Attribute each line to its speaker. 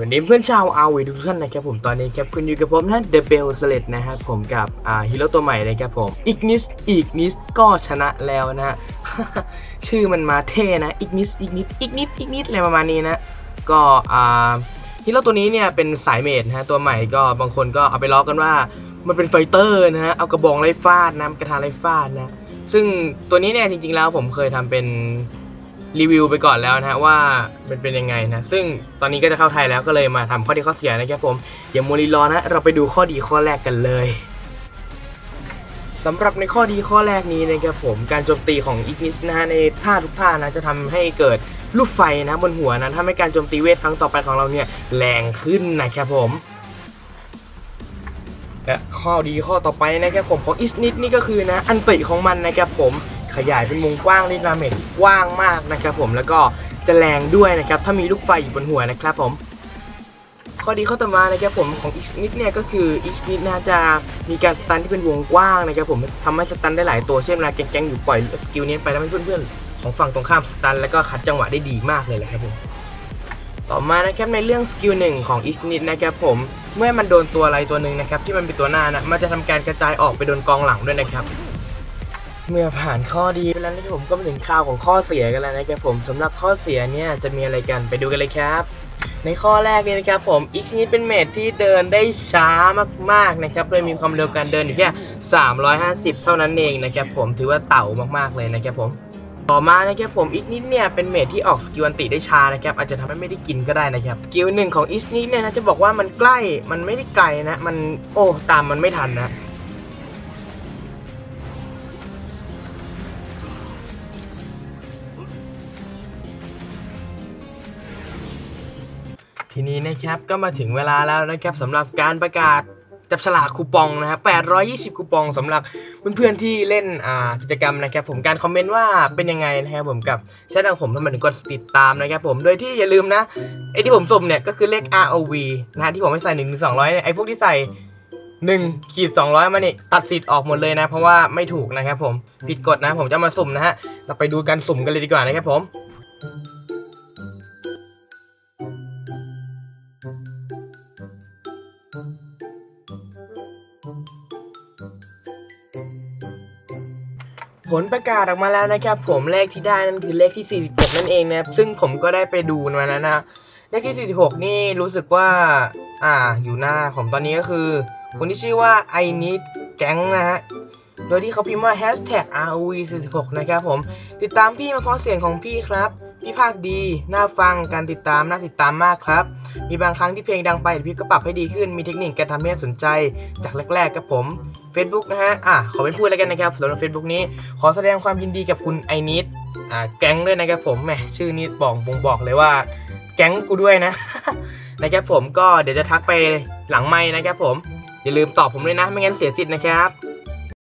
Speaker 1: วัสดีเพื่อนชาวอาวีทุกท่านนะครับผมตอนนี้ครับคุณอยู่กับผมนะเดอะเบลสเลตนะครับผมกับอ่าฮีโร่ตัวใหม่นะครับผมอีกนิสอีกนิสก็ชนะแล้วนะฮะชื่อมันมาเท่นะอีกนิสอีกนิดอีกนิดอีกนิดอะไรประมาณนี้นะก็อ่าฮีโร่ตัวนี้เนี่ยเป็นสายเมดนะฮะตัวใหม่ก็บางคนก็เอาไปล้อกันว่ามันเป็นไฟเตอร์นะฮะเอากระบองไล่ฟาดนะกระทาไล่ฟาดนะซึ่งตัวนี้เนี่ยจริงๆแล้วผมเคยทำเป็น รีวิวไปก่อนแล้วนะฮะว่ามันเป็นยังไงนะซึ่งตอนนี้ก็จะเข้าไทยแล้วก็เลยมาทำข้อดีข้อเสียนะครับผมอย่ามัวรีรอนะเราไปดูข้อดีข้อแรกกันเลยสำหรับในข้อดีข้อแรกนี้นะครับผมการโจมตีของอีกนิสนะฮะในท่าทุกท่านะจะทำให้เกิดลูกไฟนะบนหัวนะทำให้การโจมตีเวทครั้งต่อไปของเราเนี่ยแรงขึ้นนะครับผมและข้อดีข้อต่อไปนะครับผมของอิสนิดนี่ก็คือนะอันติของมันนะครับผม ขยายเป็นวงกว้างนี่ดาเมจกว้างมากนะครับผมแล้วก็จะแรงด้วยนะครับ ถ้ามีลูกไฟอยู่บนหัวนะครับผม ข้อดีข้อต่อมานะครับผมของอีกนิดเนี่ยก็คืออีกนิดน่าจะมีการสตันที่เป็นวงกว้างนะครับผมทำให้สตันได้หลายตัวเช่นเวลาแก๊งๆอยู่ปล่อยสกิลนี้ไปแล้วให้เพื่อนๆของฝั่งตรงข้ามสตันแล้วก็คัดจังหวะได้ดีมากเลยแหละครับผมต่อมานะครับในเรื่องสกิลหนึ่งของอีกนิดนะครับผมเมื่อมันโดนตัวอะไรตัวหนึ่งนะครับที่มันเป็นตัวหน้านะมันจะทำการกระจายออกไปโดนกองหลังด้วยนะครับ เมื่อผ่านข้อดีไปแล้วนะครับผมก็มาถึงข่าวของข้อเสียกันแล้วนะครับผมสำหรับข้อเสียเนี่ยจะมีอะไรกันไปดูกันเลยครับ ในข้อแรกเนี่ยนะครับผมอีกชนิดเป็นเมทที่เดินได้ช้ามากๆนะครับโดยมีความเร็วการเดินอยู่แค่ 350 เท่านั้นเองนะครับผมถือว่าเต่ามากๆเลยนะครับผมต่อมานะครับผมอีกนิดเนี่ยเป็นเมทที่ออกสกิลอันติได้ช้านะครับอาจจะทำให้ไม่ได้กินก็ได้นะครับสกิลหนึ่งของอีกนิดเนี่ยนะจะบอกว่ามันใกล้มันไม่ได้ไกลนะมันโอ้ตามมันไม่ทันนะ ทีนี้นะครับก็มาถึงเวลาแล้วนะครับสำหรับการประกาศจับฉลากคูปองนะครับ820 คูปองสำหรับเพื่อนๆที่เล่นอ่ากิจกรรมนะครับ ผมการคอมเมนต์ว่าเป็นยังไงนะครับผมกับช่องผมทำไมถึงกดติดตามนะครับผมโดยที่อย่าลืมนะไอที่ผมสุ่มเนี่ยก็คือเลข ROV นะฮะที่ผมไม่ใส่1ถึง200เนี่ยไอพวกที่ใส่1ขีด200 มานี่ตัดสิทธิ์ออกหมดเลยนะ เพราะว่าไม่ถูกนะครับผมผิดกฎนะผมจะมาสุ่มนะฮะเราไปดูการสุ่มกันเลยดีกว่านะครับผม ผลประกาศออกมาแล้วนะครับ ผมเลขที่ได้นั่นคือเลขที่ 46 นั่นเองนะครับซึ่งผมก็ได้ไปดูมาแล้วนะเลขที่ 46 นี่รู้สึกว่า อ่าอยู่หน้าผมตอนนี้ก็คือ คนที่ชื่อว่า I need gang นะฮะโดยที่เขาพิมพ์ว่า hashtag ROV 46 นะครับผมติดตามพี่มาเพราะเสียงของพี่ครับ พี่ภาคดีน่าฟังการติดตามน่าติดตามมากครับ มีบางครั้งที่เพลงดังไปพี่ก็ปรับให้ดีขึ้นมีเทคนิคการทำให้สนใจ จากแรกๆกับผม Facebook นะฮะอะขอไม่พูดแล้วกันนะครับสำหรับ Facebook นี้ขอแสดงความยินดีกับคุณไอนิดอ่าแก๊งด้วยนะครับผมแหมชื่อนี้บอกบ่งบอกเลยว่า แก๊งกูด้วยนะนะครับผมก็เดี๋ยวจะทักไปหลังไม้นะครับผมอย่าลืมตอบผมด้วยนะ ไม่งั้นเสียสิทธิ์นะครับ